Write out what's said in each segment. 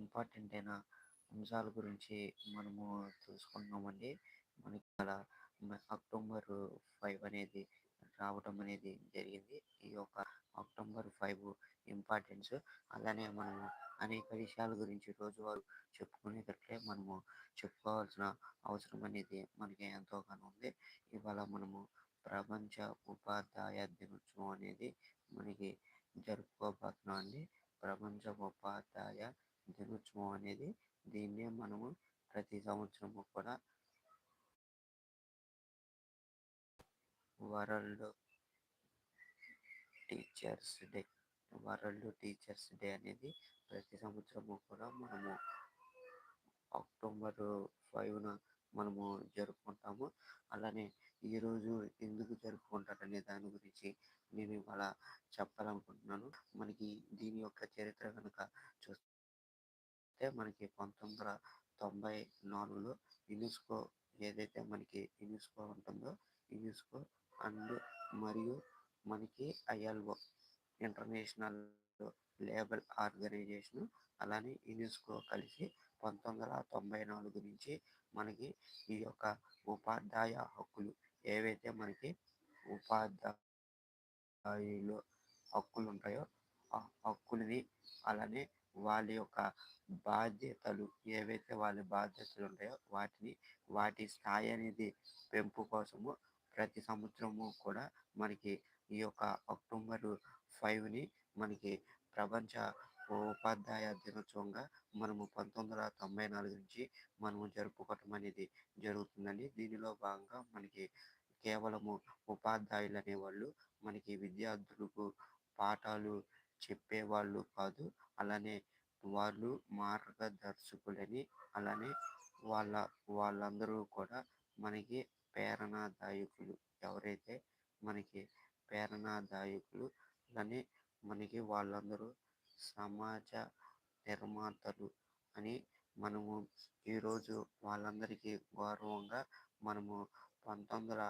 Important అయిన అంశాల గురించి మనము తెలుసుకున్నామండి. మనకి అలా అక్టోబర్ ఫైవ్ అనేది రావటం అనేది జరిగింది. ఈ యొక్క అక్టోబర్ ఫైవ్ ఇంపార్టెన్స్ అలానే మనము అనేక విషయాల గురించి రోజువారు చెప్పుకునేటట్లే మనము చెప్పుకోవాల్సిన అవసరం అనేది మనకి ఎంతోగానో ఉంది. ఇవాళ మనము ప్రపంచ ఉపాధ్యాయ దినోత్సవం అనేది మనకి జరుపుకోబోతున్నాం అండి. ప్రపంచ ఉపాధ్యాయ దినోత్సవం అనేది దీన్నే మనము ప్రతి సంవత్సరము కూడా world teachers day world teachers day అనేది ప్రతి సంవత్సరము కూడా మనము అక్టోబర్ ఫైవ్న మనము జరుపుకుంటాము. అలానే ఈరోజు ఎందుకు జరుపుకుంటారనే దాని గురించి నేను ఇవాళ చెప్పాలనుకుంటున్నాను. మనకి దీని యొక్క చరిత్ర కనుక చూస్తే మనకి పంతొమ్మిది వందల తొంభై నాలుగులో యునెస్కో ఏదైతే మనకి యునెస్కో ఉంటుందో యునెస్కో అండ్ మరియు మనకి ఐఎల్ఓ ఇంటర్నేషనల్ లేబర్ ఆర్గనైజేషన్ అలానే యునెస్కో కలిసి పంతొమ్మిది వందల తొంభై నాలుగు నుంచి మనకి ఈ యొక్క ఉపాధ్యాయ హక్కులు ఏవైతే మనకి ఉపాధ్యాయులు హక్కులు ఉంటాయో ఆ హక్కులని అలానే వాళ్ళ యొక్క బాధ్యతలు ఏవైతే వాళ్ళ బాధ్యతలు ఉంటాయో వాటిని వాటి స్థాయి అనేది పెంపు కోసము ప్రతి సంవత్సరము కూడా మనకి ఈ యొక్క అక్టోబర్ ఫైవ్ని మనకి ప్రపంచ ఉపాధ్యాయ దినోత్సవంగా మనము పంతొమ్మిది వందల తొంభై నాలుగు నుంచి మనము జరుపుకోవటం అనేది జరుగుతుందండి. దీనిలో భాగంగా మనకి కేవలము ఉపాధ్యాయులు అనేవాళ్ళు మనకి విద్యార్థులకు పాఠాలు చెప్పేవాళ్ళు కాదు. అలానే వాళ్ళు మార్గదర్శకులని అలానే వాళ్ళ వాళ్ళందరూ కూడా మనకి ప్రేరణాదాయకులు. ఎవరైతే మనకి ప్రేరణాదాయకులు అలానే మనకి వాళ్ళందరూ సమాజ నిర్మాతలు అని మనము ఈరోజు వాళ్ళందరికీ గౌరవంగా మనము పంతొమ్మిది వందల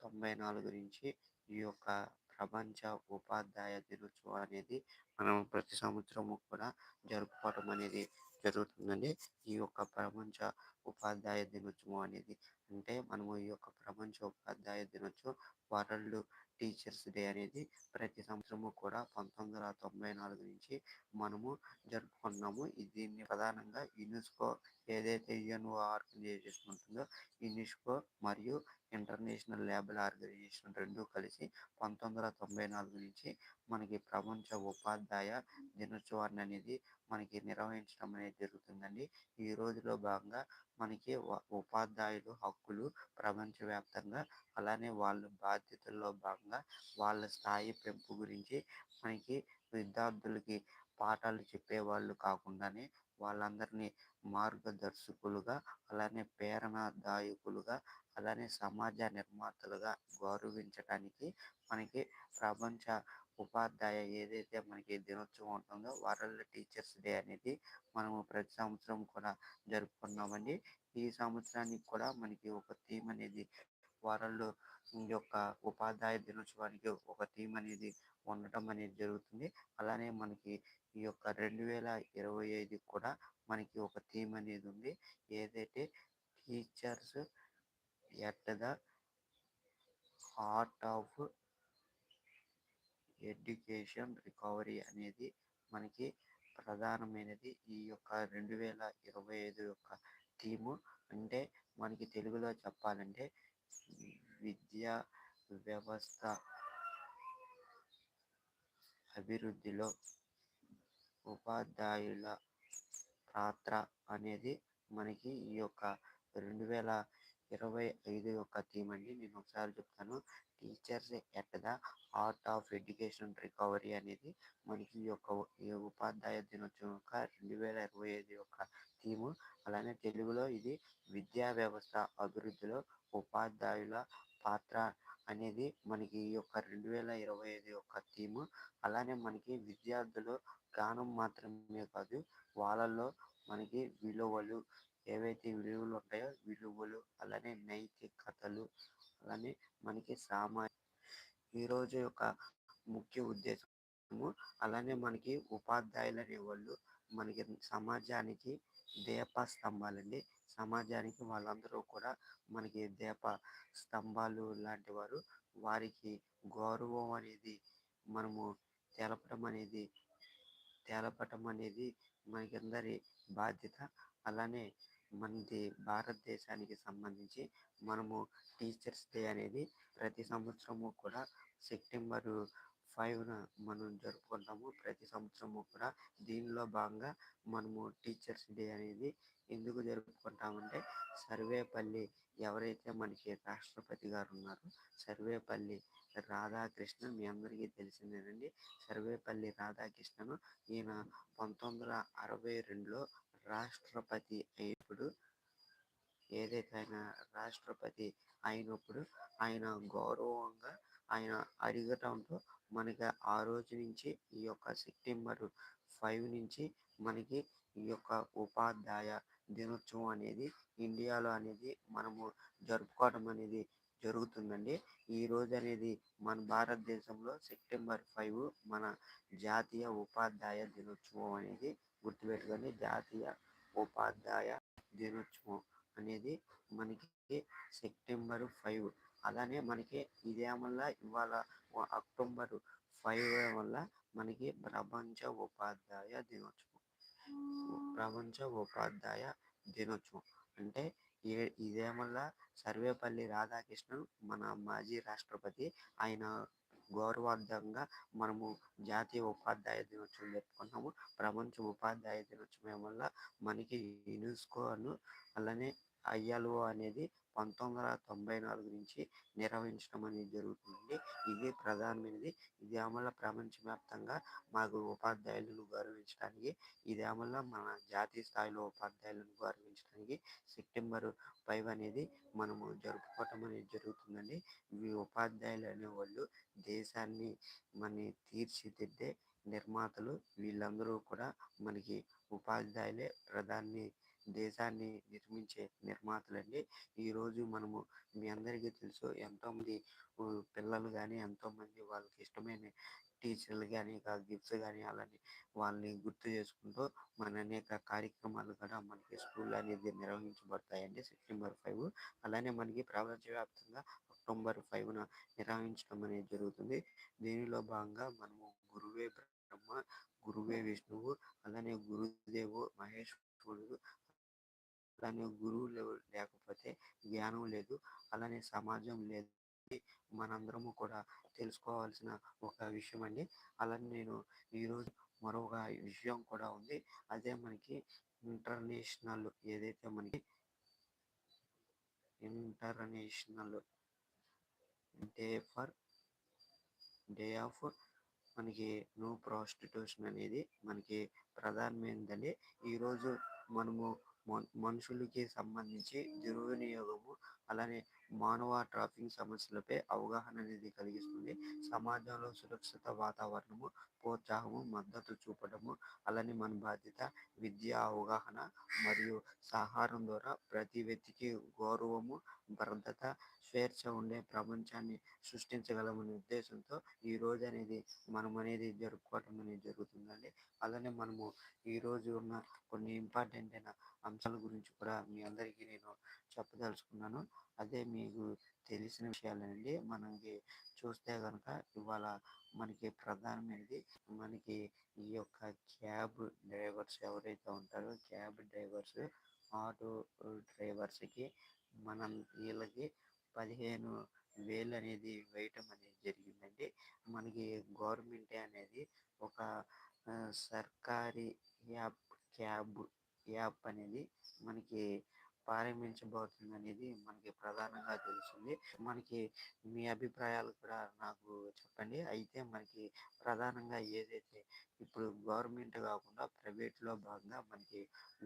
తొంభై నాలుగు నుంచి ఈ యొక్క ప్రపంచ ఉపాధ్యాయ దినోత్సవం అనేది మనం ప్రతి సంవత్సరము కూడా జరుపుకోవటం అనేది జరుగుతుందండి. ఈ యొక్క ప్రపంచ ఉపాధ్యాయ దినోత్సవం అనేది అంటే మనము ఈ యొక్క ప్రపంచ ఉపాధ్యాయ దినోత్సవం వరల్డ్ టీచర్స్ డే అనేది ప్రతి సంవత్సరము కూడా పంతొమ్మిది వందల తొంభై నాలుగు నుంచి మనము జరుపుకున్నాము దీన్ని ప్రధానంగా యునెస్కో ఏదైతే యుఎన్ఓ ఆర్గనైజేషన్ ఉంటుందో యునెస్కో మరియు ఇంటర్నేషనల్ లేబర్ ఆర్గనైజేషన్ రెండు కలిసి పంతొమ్మిది వందల తొంభై నాలుగు నుంచి మనకి ప్రపంచ ఉపాధి ఉపాధ్యాయ దినోత్సవాన్ని అనేది మనకి నిర్వహించడం అనేది జరుగుతుందండి. ఈ రోజులో భాగంగా మనకి ఉపాధ్యాయులు హక్కులు ప్రపంచవ్యాప్తంగా అలానే వాళ్ళ బాధ్యతల్లో భాగంగా వాళ్ళ స్థాయి పెంపు గురించి మనకి విద్యార్థులకి పాఠాలు చెప్పేవాళ్ళు కాకుండానే వాళ్ళందరినీ మార్గదర్శకులుగా అలానే ప్రేరణాదాయకులుగా అలానే సమాజ నిర్మాతలుగా గౌరవించడానికి మనకి ప్రపంచ ఉపాధ్యాయ ఏదైతే మనకి దినోత్సవం ఉంటుందో వరల్డ్ టీచర్స్ డే అనేది మనము ప్రతి సంవత్సరం కూడా జరుపుకున్నామండి. ఈ సంవత్సరానికి కూడా మనకి ఒక థీమ్ అనేది వరల్డ్ యొక్క ఉపాధ్యాయ దినోత్సవానికి ఒక థీమ్ అనేది ఉండటం అనేది జరుగుతుంది. అలానే మనకి ఈ యొక్క రెండు వేల ఇరవై ఐదు కూడా మనకి ఒక థీమ్ అనేది ఉంది. ఏదైతే teachers at the heart of education recovery అనేది మనకి ప్రధానమైనది. ఈ యొక్క రెండు వేల ఇరవై ఐదు యొక్క థీము అంటే మనకి తెలుగులో చెప్పాలంటే విద్యా వ్యవస్థ అభివృద్ధిలో ఉపాధ్యాయుల పాత్ర అనేది మనకి ఈ యొక్క రెండు వేల ఇరవై ఐదు యొక్క థీమ్ అండి. నేను ఒకసారి చెప్తాను. Teachers at the heart of education recovery అనేది మనకి ఈ యొక్క ఈ ఉపాధ్యాయ దినోత్సవం యొక్క రెండు వేల ఇరవై ఐదు యొక్క థీము. అలానే తెలుగులో ఇది విద్యా వ్యవస్థ అభివృద్ధిలో ఉపాధ్యాయుల పాత్ర అనేది మనకి ఈ యొక్క రెండు వేల ఇరవై ఐదు యొక్క థీమ్. అలానే మనకి విద్యార్థులు జ్ఞానం మాత్రమే కాదు వాళ్ళల్లో మనకి విలువలు ఏవైతే విలువలు ఉంటాయో విలువలు అలానే నైతికతలు అలానే మనకి సామా ఈరోజు యొక్క ముఖ్య ఉద్దేశం అలానే మనకి ఉపాధ్యాయులు అనేవాళ్ళు మనకి సమాజానికి దీప స్తంభాలండి. సమాజానికి వాళ్ళందరూ కూడా మనకి దీప స్తంభాలు లాంటి వారు. వారికి గౌరవం అనేది మనము తెలపడం అనేది తెలపటం అనేది మనకందరి బాధ్యత. అలానే మనది భారతదేశానికి సంబంధించి మనము టీచర్స్ డే అనేది ప్రతి సంవత్సరము కూడా సెప్టెంబరు ఫైవ్న మనం జరుపుకుంటాము. ప్రతి సంవత్సరము కూడా దీనిలో భాగంగా మనము టీచర్స్ డే అనేది ఎందుకు జరుపుకుంటామంటే సర్వేపల్లి ఎవరైతే మనకి రాష్ట్రపతి గారు ఉన్నారో సర్వేపల్లి రాధాకృష్ణన్ మీ అందరికీ తెలిసిందేనండి. సర్వేపల్లి రాధాకృష్ణను ఈయన పంతొమ్మిది వందల అరవై రెండులో రాష్ట్రపతి అయినప్పుడు ఏదైతే ఆయన రాష్ట్రపతి అయినప్పుడు ఆయన గౌరవంగా ఆయన అడగటంతో మనకి ఆ రోజు నుంచి ఈ యొక్క సెప్టెంబర్ ఫైవ్ నుంచి మనకి ఈ యొక్క ఉపాధ్యాయ దినోత్సవం అనేది ఇండియాలో అనేది మనము జరుపుకోవడం అనేది జరుగుతుందండి. ఈ రోజు అనేది మన భారతదేశంలో సెప్టెంబర్ ఫైవ్ మన జాతీయ ఉపాధ్యాయ దినోత్సవం అనేది గుర్తుపెట్టుకొని జాతీయ ఉపాధ్యాయ దినోత్సవం అనేది మనకి సెప్టెంబర్ ఫైవ్. అలానే మనకి ఇదే వల్ల ఇవాళ అక్టోబర్ ఫైవ్ వల్ల మనకి ప్రపంచ ఉపాధ్యాయ దినోత్సవం. ప్రపంచ ఉపాధ్యాయ దినోత్సవం. అంటే ఇదేమల్లా ఇదే వల్ల సర్వేపల్లి రాధాకృష్ణన్ మన మాజీ రాష్ట్రపతి ఆయన గౌరవార్థంగా మనము జాతీయ ఉపాధ్యాయ దినోత్సవం జరుపుకున్నాము ప్రపంచ ఉపాధ్యాయ దినోత్సవం వల్ల మనకి యునెస్కోను అలానే ఐఎల్ఓ అనేది పంతొమ్మిది వందల తొంభై నాలుగు నుంచి నిర్వహించడం అనేది జరుగుతుంది ఇది ప్రధానమైనది. ఇది అమల ప్రపంచవ్యాప్తంగా మాకు ఉపాధ్యాయులను గౌరవించడానికి ఇది వల్ల మన జాతీయ స్థాయిలో ఉపాధ్యాయులను గౌరవించడానికి సెప్టెంబర్ ఫైవ్ అనేది మనము జరుపుకోవటం అనేది జరుగుతుందండి. ఈ ఉపాధ్యాయులు అనేవాళ్ళు దేశాన్ని మన తీర్చిదిద్దే నిర్మాతలు. వీళ్ళందరూ కూడా మనకి ఉపాధ్యాయులే ప్రధాని దేశాన్ని నిర్మించే నిర్మాతలండి. ఈరోజు మనము మీ అందరికీ తెలుసు ఎంతోమంది పిల్లలు కానీ ఎంతోమంది వాళ్ళకి ఇష్టమైన టీచర్లు కానీ గిఫ్ట్స్ కానీ అలానే వాళ్ళని గుర్తు చేసుకుంటూ మన అనేక కార్యక్రమాలు కూడా మనకి స్కూల్ అనేది నిర్వహించబడతాయండి సెప్టెంబర్ ఫైవ్. అలానే మనకి ప్రపంచవ్యాప్తంగా అక్టోబర్ ఫైవ్న నిర్వహించడం అనేది జరుగుతుంది. దీనిలో భాగంగా మనము గురువే బ్రహ్మ గురువే విష్ణువు అలానే గురుదేవు మహేశ్వరుడు అలానే గురువు లేకపోతే జ్ఞానం లేదు. అలానే సమాజం లేదు. మనందరము కూడా తెలుసుకోవాల్సిన ఒక విషయం అండి. అలానే నేను ఈరోజు మరొక విషయం కూడా ఉంది. అదే మనకి ఇంటర్నేషనల్ ఏదైతే మనకి international day for day of మనకి నో ప్రాస్టిట్యూషన్ అనేది మనకి ప్రధానమైనదండి ఈరోజు మనము మనుషులకి సంబంధించి దుర్వినియోగము అలానే మానవ ట్రాఫిక్ సమస్యలపై అవగాహన అనేది కలిగిస్తుంది. సమాజంలో సురక్షిత వాతావరణము ప్రోత్సాహము మద్దతు చూపడము అలానే మన బాధ్యత విద్య అవగాహన మరియు సహారం ద్వారా ప్రతి వ్యక్తికి గౌరవము భద్రత స్వేచ్ఛ ఉండే ప్రపంచాన్ని సృష్టించగలమనే ఉద్దేశంతో ఈ రోజు అనేది మనం అనేది జరుపుకోవటం అనేది జరుగుతుందండి. అలానే మనము ఈ రోజు ఉన్న కొన్ని ఇంపార్టెంట్ అయిన అంశాల గురించి కూడా మీ అందరికీ నేను చెప్పదలుచుకున్నాను. అదే మీకు తెలిసిన విషయాలండి. మనకి చూస్తే కనుక ఇవాళ మనకి ప్రధానమైనది మనకి ఈ యొక్క క్యాబ్ డ్రైవర్స్ ఎవరైతే ఉంటారో క్యాబ్ డ్రైవర్స్ ఆటో డ్రైవర్స్కి మనం వీళ్ళకి పదిహేను వేలు అనేది వేయటం అనేది జరిగిందండి. మనకి గవర్నమెంట్ అనేది ఒక సర్కారీ యాప్ క్యాబ్ యాప్ అనేది మనకి ప్రారంభించబోతుంది అనేది మనకి ప్రధానంగా తెలిసింది మనకి మీ అభిప్రాయాలు కూడా నాకు చెప్పండి. అయితే మనకి ప్రధానంగా ఏదైతే ఇప్పుడు గవర్నమెంట్ కాకుండా ప్రైవేట్లో భాగంగా మనకి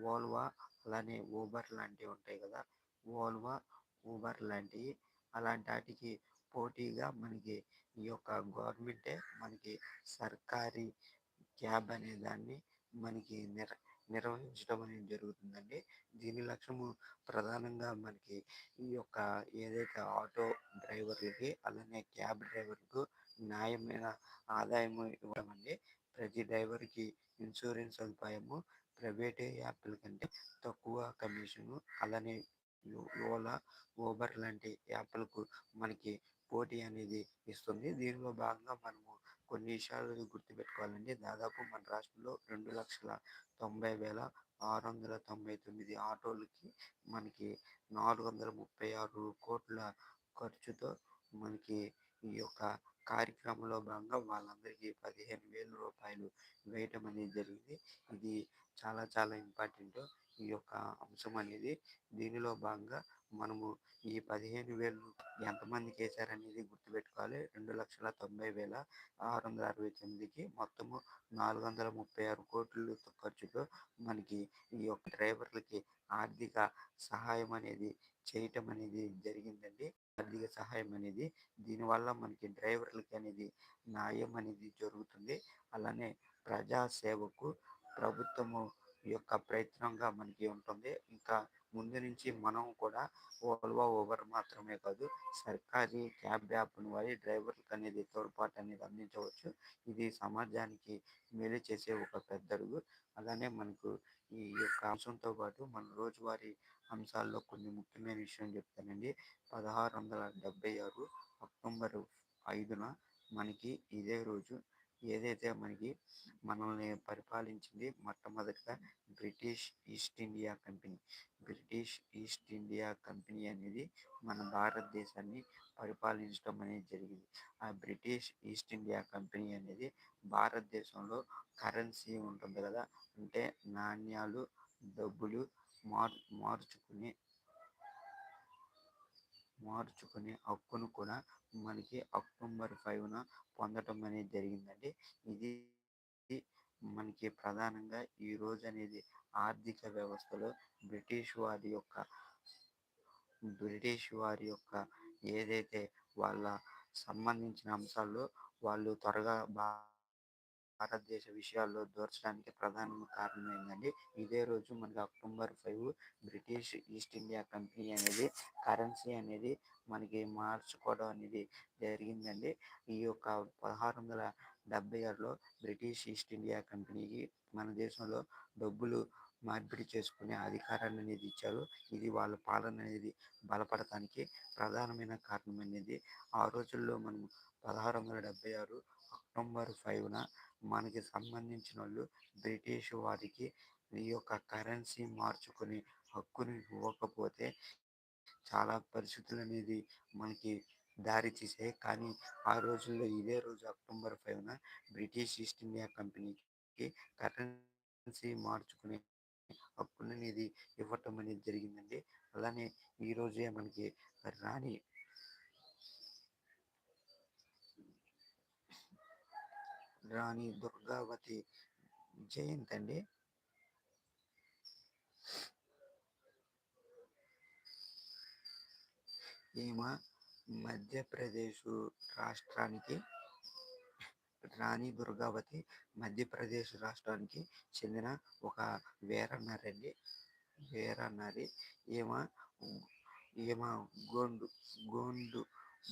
ఓల్వా అలానే ఊబర్ లాంటివి ఉంటాయి కదా ఓల్వా ఊబర్ లాంటివి అలాంటి వాటికి పోటీగా మనకి ఈ యొక్క గవర్నమెంటే మనకి సర్కారీ క్యాబ్ అనే దాన్ని మనకి నిర్ నిర్వహించడం అనేది జరుగుతుందండి. దీని లక్ష్యము ప్రధానంగా మనకి ఈ యొక్క ఏదైతే ఆటో డ్రైవర్లకి అలానే క్యాబ్ డ్రైవర్లకు న్యాయమైన ఆదాయము ఇవ్వడం అండి ప్రతి డ్రైవర్కి ఇన్సూరెన్స్ సదుపాయము ప్రైవేట్ యాప్ల కంటే తక్కువ కమిషను అలానే ఓలా ఊబర్ లాంటి యాప్లకు మనకి పోటీ అనేది ఇస్తుంది. దీనిలో భాగంగా మనము కొన్ని విషయాలు గుర్తుపెట్టుకోవాలండి. దాదాపు మన రాష్ట్రంలో రెండు లక్షల తొంభై వేల ఆరు వందల తొంభై తొమ్మిది ఆటోలకి మనకి నాలుగు వందల ముప్పై ఆరు కోట్ల ఖర్చుతో మనకి ఈ యొక్క కార్యక్రమంలో భాగంగా వాళ్ళందరికీ పదిహేను వేల రూపాయలు వేయటం అనేది జరిగింది. ఇది చాలా చాలా ఇంపార్టెంట్. ఈ యొక్క అంశం అనేది దీనిలో భాగంగా మనము ఈ పదిహేను వేలు ఎంతమందికి వేశారనేది గుర్తుపెట్టుకోవాలి. రెండు లక్షల తొంభై వేల ఆరు వందల అరవై తొమ్మిదికి మొత్తము నాలుగు వందల ముప్పై ఆరు కోట్లు ఖర్చుతో మనకి ఈ యొక్క డ్రైవర్లకి ఆర్థిక సహాయం అనేది చేయటం అనేది జరిగిందండి. ఆర్థిక సహాయం అనేది దీనివల్ల మనకి డ్రైవర్లకి అనేది న్యాయం అనేది జరుగుతుంది. అలానే ప్రజాసేవకు ప్రభుత్వము యొక్క ప్రయత్నంగా మనకి ఉంటుంది. ఇంకా ముందు నుంచి మనం కూడా ఓల్వా ఊబర్ మాత్రమే కాదు సర్కారీ క్యాబ్ యాప్ను వారి డ్రైవర్లకు అనేది తోడ్పాటు అనేది అందించవచ్చు. ఇది సమాజానికి మేలు చేసే ఒక పెద్ద అడుగు. అలానే మనకు ఈ యొక్క అంశంతో పాటు మన రోజువారీ అంశాల్లో కొన్ని ముఖ్యమైన విషయం చెప్తానండి. పదహారు వందల డెబ్బై ఆరు అక్టోబర్ ఐదున మనకి ఇదే రోజు ఏదైతే మనకి మనల్ని పరిపాలించింది మొట్టమొదటిగా British East India company. British East India company అనేది మన భారతదేశాన్ని పరిపాలించడం అనేది జరిగింది. ఆ బ్రిటిష్ ఈస్ట్ ఇండియా కంపెనీ అనేది భారతదేశంలో కరెన్సీ ఉంటుంది కదా. అంటే నాణ్యాలు డబ్బులు మార్ మార్చుకునే మార్చుకునే హక్కును కూడా మనకి అక్టోబర్ ఫైవ్న పొందటం అనేది జరిగిందండి. ఇది మనకి ప్రధానంగా ఈ రోజు అనేది ఆర్థిక వ్యవస్థలో బ్రిటిష్ వారి యొక్క బ్రిటిష్ వారి యొక్క ఏదైతే వాళ్ళ సంబంధించిన అంశాల్లో వాళ్ళు త్వరగా భారతదేశ విషయాల్లో దూర్చడానికి ప్రధాన కారణం ఇదే రోజు మనకి October five British East India company అనేది కరెన్సీ అనేది మనకి మార్చుకోవడం అనేది జరిగిందండి. ఈ యొక్క పదహారు వందల డెబ్బై ఆరులో బ్రిటిష్ ఈస్ట్ ఇండియా కంపెనీకి మన దేశంలో డబ్బులు మార్పిడి చేసుకునే అధికారాన్ని అనేది ఇచ్చారు. ఇది వాళ్ళ పాలన అనేది బలపడటానికి ప్రధానమైన కారణం అనేది ఆ రోజుల్లో మనం పదహారు వందల డెబ్బై ఆరు అక్టోబర్ ఫైవ్న మనకి సంబంధించిన వాళ్ళు బ్రిటిష్ వారికి ఈ యొక్క కరెన్సీ మార్చుకునే హక్కుని ఇవ్వకపోతే చాలా పరిస్థితులు అనేది మనకి దారి తీసాయి. కానీ ఆ రోజుల్లో ఇదే రోజు అక్టోబర్ ఫైవ్న బ్రిటిష్ ఈస్ట్ ఇండియా కంపెనీకి కరెన్సీ మార్చుకునే హక్కును అనేది ఇవ్వటం అనేది జరిగిందండి. అలానే ఈ రోజే మనకి రాణి రాణి దుర్గావతి జయంతి అండి ఈమె మధ్యప్రదేశ్ రాష్ట్రానికి రాణి దుర్గావతి మధ్యప్రదేశ్ రాష్ట్రానికి చెందిన ఒక వేరన్నారండి వేరన్నారి ఈమె ఈమె గోండు గోండు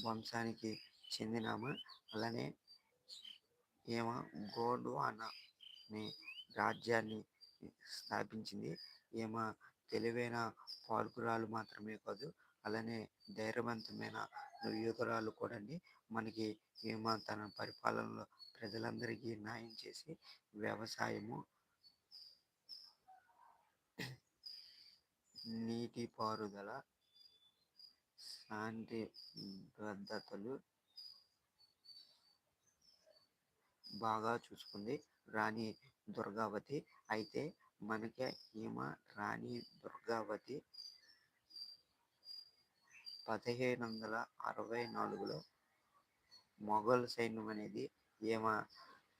వంశానికి చెందినామా అలానే ఈమె గోండ్వానా అనే రాజ్యాన్ని స్థాపించింది. ఈమె తెలివైన పాలకురాలు మాత్రమే కాదు అలానే ధైర్యవంతమైన యువకురాలు కూడా అండి. మనకి ఈమె తన పరిపాలనలో ప్రజలందరికీ న్యాయం చేసి వ్యవసాయము నీటిపారుదల శాంతి భద్రతలు బాగా చూసుకుంది రాణి దుర్గావతి. అయితే మనకి ఈమె రాణి దుర్గావతి పదిహేను వందల అరవై నాలుగులో మొఘల్ సైన్యం అనేది ఈమె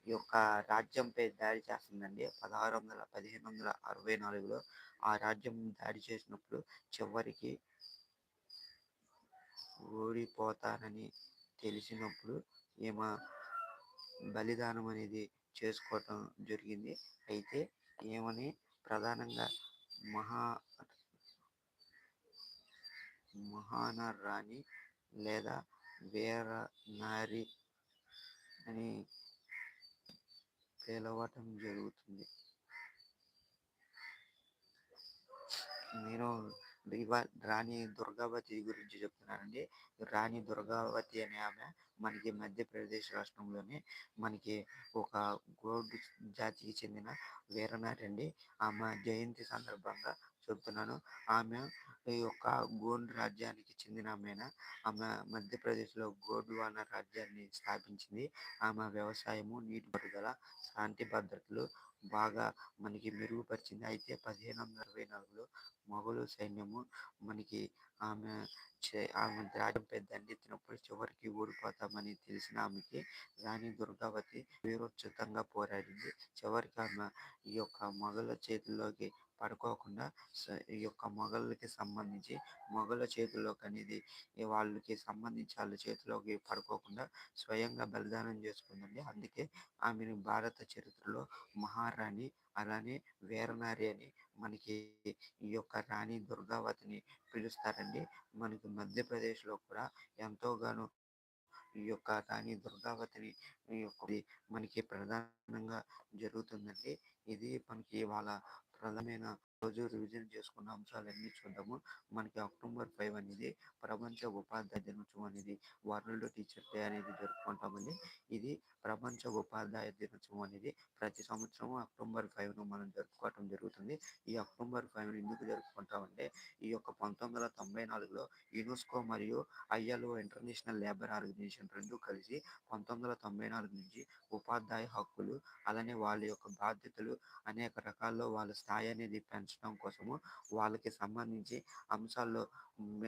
యొక్క రాజ్యంపై దాడి చేస్తుందండి. పదహారు వందల పదిహేను వందల అరవై నాలుగులో ఆ రాజ్యం దాడి చేసినప్పుడు చివరికి ఓడిపోతానని తెలిసినప్పుడు ఈమె బలిదానం అనేది చేసుకోవటం జరిగింది. అయితే ఏమని ప్రధానంగా మహా మహాన రాణి లేదా వీర నారి అని పిలవటం జరుగుతుంది. నేను ఇవా రాణి దుర్గావతి గురించి చెప్తున్నానండి. రాణి దుర్గావతి అనే ఆమె మనకి మధ్యప్రదేశ్ రాష్ట్రంలోని మనకి ఒక గోడ్ జాతికి చెందిన వీరనారి అండి. ఆమె జయంతి సందర్భంగా చెప్తున్నాను. ఆమె ఈ యొక్క గోండు రాజ్యానికి చెందిన ఆమెన? ఆమె మధ్యప్రదేశ్లో గోండువాన రాజ్యాన్ని స్థాపించింది. ఆమె వ్యవసాయము నీటిపారుదల శాంతి భద్రతలు బాగా మనకి మెరుగుపరిచింది. అయితే పదిహేను వందల అరవై నాలుగులో మొఘలు సైన్యము మనకి ఆమె చే ఆమె రాజ్యంపై ఎత్తినప్పుడు చివరికి ఓడిపోతామని తెలిసిన ఆమెకి రాణి దుర్గావతి వీరోచితంగా పోరాడింది. చివరికి ఆమె ఈ యొక్క మొఘల చేతుల్లోకి పడుకోకుండా ఈ యొక్క మొఘలుకి సంబంధించి మొఘల చేతుల్లోకి అనేది వాళ్ళకి సంబంధించి వాళ్ళ చేతిలోకి పడుకోకుండా స్వయంగా బలిదానం చేసుకుందండి. అందుకే ఆమెను భారత చరిత్రలో మహారాణి అలానే వీరనారి అని మనకి ఈ యొక్క రాణి దుర్గావతిని పిలుస్తారండి. మనకి మధ్యప్రదేశ్లో కూడా ఎంతోగానో ఈ యొక్క రాణి దుర్గావతిని యొక్క మనకి ప్రధానంగా జరుగుతుందండి. ఇది మనకి వాళ్ళ ప్రధానమైన రోజు రివిజన్ చేసుకున్న. అంశాలన్నీ చూద్దాము. మనకి అక్టోబర్ ఫైవ్ అనేది ప్రపంచ ఉపాధ్యాయ దినోత్సవం అనేది. వరల్డ్ టీచర్ డే అనేది జరుపుకుంటామండి. ఇది ప్రపంచ ఉపాధ్యాయ దినోత్సవం అనేది. ప్రతి సంవత్సరం అక్టోబర్ ఫైవ్ను మనం జరుపుకోవటం జరుగుతుంది. ఈ అక్టోబర్ ఫైవ్ ఎందుకు జరుపుకుంటామంటే ఈ యొక్క పంతొమ్మిది వందల తొంభై నాలుగులో యునెస్కో మరియు ఐఎల్ఓ ఇంటర్నేషనల్ లేబర్ ఆర్గనైజేషన్ రెండు కలిసి పంతొమ్మిది వందల తొంభై నాలుగు నుంచి ఉపాధ్యాయ హక్కులు అలానే వాళ్ళ యొక్క బాధ్యతలు అనేక రకాల్లో వాళ్ళ స్థాయి అనేది పెంచడం కోసము వాళ్ళకి సంబంధించి అంశాల్లో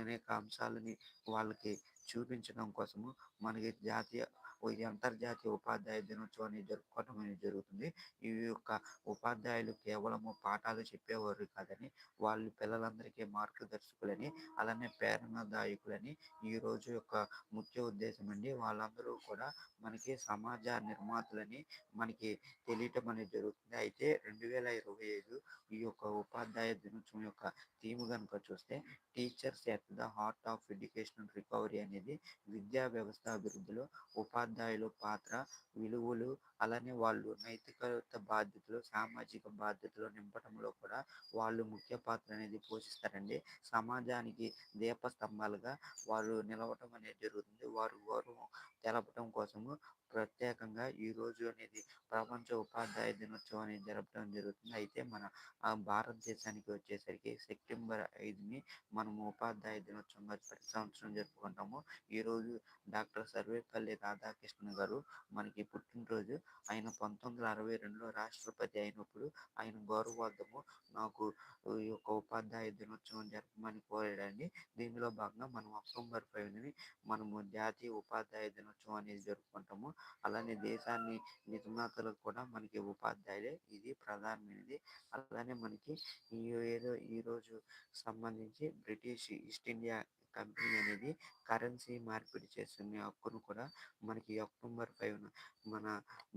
అనేక అంశాలని వాళ్ళకి చూపించడం కోసము మనకి జాతీయ ఈ అంతర్జాతీయ ఉపాధ్యాయ దినోత్సవాన్ని జరుపుకోవడం అనేది జరుగుతుంది. ఈ యొక్క ఉపాధ్యాయులు కేవలము పాఠాలు చెప్పేవారు కాదని వాళ్ళు పిల్లలందరికీ మార్గదర్శకులని అలానే ప్రేరణదాయకులని ఈ రోజు యొక్క ముఖ్య ఉద్దేశం అండి. వాళ్ళందరూ కూడా మనకి సమాజ నిర్మాతలని మనకి తెలియటం అనేది జరుగుతుంది. అయితే రెండు వేల ఇరవై ఐదు ఈ యొక్క ఉపాధ్యాయ దినోత్సవం యొక్క థీమ్ కనుక చూస్తే teachers at the heart of educational recovery అనేది విద్యా వ్యవస్థ అభివృద్ధిలో ఉపాధి ఉపాధ్యాయుల పాత్ర విలువలు అలానే వాళ్ళు నైతికత బాధ్యతలు సామాజిక బాధ్యతలు నింపడంలో కూడా వాళ్ళు ముఖ్య పాత్ర అనేది పోషిస్తారండి. సమాజానికి దీపస్తంభాలుగా వారు నిలవటం అనేది జరుగుతుంది. వారు గౌరవం తెలపడం కోసము ప్రత్యేకంగా ఈ రోజు అనేది ప్రపంచ ఉపాధ్యాయ దినోత్సవం అనేది జరపడం జరుగుతుంది. అయితే మన భారతదేశానికి వచ్చేసరికి సెప్టెంబర్ ఐదుని మనము ఉపాధ్యాయ దినోత్సవంగా ప్రతి సంవత్సరం జరుపుకుంటాము. ఈ రోజు డాక్టర్ సర్వేపల్లి రాధాకృష్ణ గారు మనకి పుట్టినరోజు ఆయన పంతొమ్మిది వందల అరవై రెండులో రాష్ట్రపతి అయినప్పుడు ఆయన గౌరవార్థము నాకు ఈ యొక్క ఉపాధ్యాయ దినోత్సవం జరపమని కోరాడండి. దీనిలో భాగంగా మనం అక్టోబర్ ఫైవ్ని మనము జాతీయ ఉపాధ్యాయ దినోత్సవం అనేది జరుపుకుంటాము. అలానే దేశాన్ని నిర్మాతలకు కూడా మనకి ఉపాధ్యాయులే. ఇది ప్రధానమైనది. అలానే మనకి ఈ ఏదో ఈరోజు సంబంధించి బ్రిటిష్ ఈస్ట్ ఇండియా కంపెనీ అనేది కరెన్సీ మార్పిడి చేసుకునే హక్కును కూడా మనకి అక్టోబర్ ఫైవ్న మన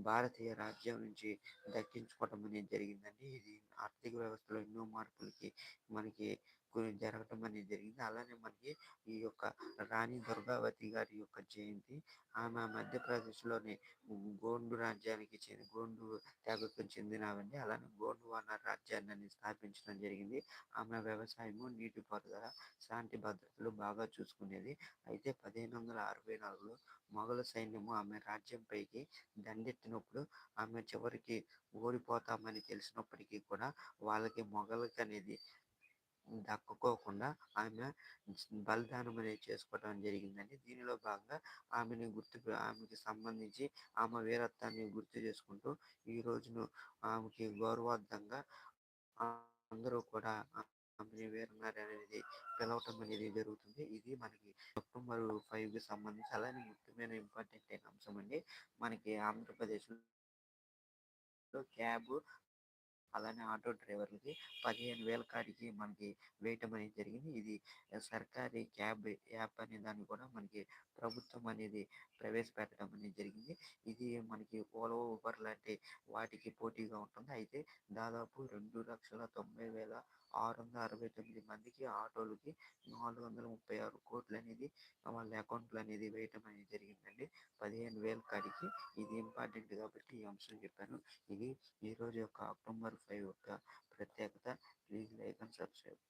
భారతీయ రాజ్యం నుంచి దక్కించుకోవడం అనేది జరిగిందండి. ఇది ఆర్థిక వ్యవస్థలో ఎన్నో మార్పులకి మనకి జరగటం అనేది జరిగింది. అలానే మనకి ఈ యొక్క రాణి దుర్గావతి గారి యొక్క జయంతి ఆమె మధ్యప్రదేశ్లోని గోండు రాజ్యానికి చెంది గోండు తెగకు చెందినవండి. అలానే గోండు వాన రాజ్యాన్ని స్థాపించడం జరిగింది. ఆమె వ్యవసాయము నీటిపారుదల శాంతి భద్రతలు బాగా చూసుకునేది. అయితే పదిహేను వందల అరవై నాలుగులో మొఘల సైన్యము ఆమె రాజ్యంపైకి దండెత్తినప్పుడు ఆమె చివరికి ఓడిపోతామని తెలిసినప్పటికీ కూడా వాళ్ళకి మొఘలకి అనేది దక్కుకోకుండా ఆమె బలిదానం అనేది చేసుకోవడం జరిగిందండి. దీనిలో భాగంగా ఆమెని గుర్తు ఆమెకి సంబంధించి ఆమె వీరత్వాన్ని గుర్తు చేసుకుంటూ ఈ రోజును ఆమెకి గౌరవార్థంగా అందరూ కూడా ఆమెని వీరనారి అనేది పిలవటం అనేది జరుగుతుంది. ఇది మనకి అక్టోబర్ ఫైవ్కి సంబంధించి అలానే ముఖ్యమైన ఇంపార్టెంట్ అయిన అంశం అండి. మనకి ఆంధ్రప్రదేశ్లో క్యాబ్ అలానే ఆటో డ్రైవర్లకి పదిహేను వేల కాడికి మనకి వేయటం అనేది జరిగింది. ఇది సర్కారీ క్యాబ్ యాప్ అనే దాన్ని కూడా మనకి ప్రభుత్వం అనేది ప్రవేశపెట్టడం అనేది జరిగింది. ఇది మనకి ఓలో ఊబర్ లాంటి వాటికి పోటీగా ఉంటుంది. అయితే దాదాపు రెండు లక్షల తొంభై వేల ఆరు వందల అరవై తొమ్మిది మందికి ఆటోలకి నాలుగు వందల ముప్పై ఆరు కోట్లు అనేది వాళ్ళ అకౌంట్లు అనేది వేయటం అనేది జరిగిందండి. పదిహేను వేల కాడికి ఇది ఇంపార్టెంట్ కాబట్టి ఈ అంశం చెప్పాను. ఇది ఈరోజు యొక్క అక్టోబర్ ఫైవ్ యొక్క ప్రత్యేకత. Please like and subscribe.